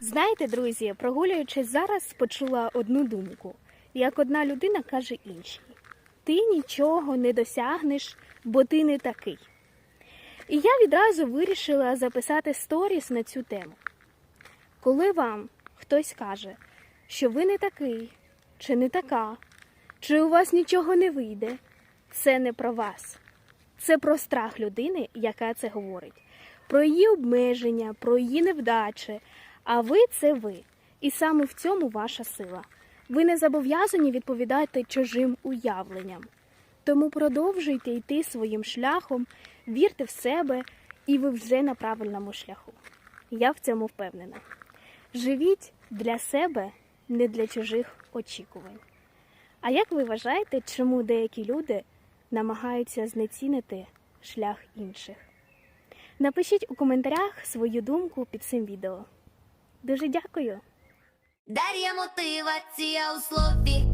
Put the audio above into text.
Знаєте, друзі, прогулюючись зараз, почула одну думку. Як одна людина каже іншій: ти нічого не досягнеш, бо ти не такий. І я відразу вирішила записати сторіс на цю тему. Коли вам хтось каже, що ви не такий, чи не така, чи у вас нічого не вийде, це не про вас. Це про страх людини, яка це говорить, про її обмеження, про її невдачі. А ви це ви. І саме в цьому ваша сила. Ви не зобов'язані відповідати чужим уявленням. Тому продовжуйте йти своїм шляхом, вірте в себе, і ви вже на правильному шляху. Я в цьому впевнена. Живіть для себе, не для чужих очікувань. А як ви вважаєте, чому деякі люди намагаються знецінити шлях інших? Напишіть у коментарях свою думку під цим відео. Дуже дякую. Дар'я мотивація у слові.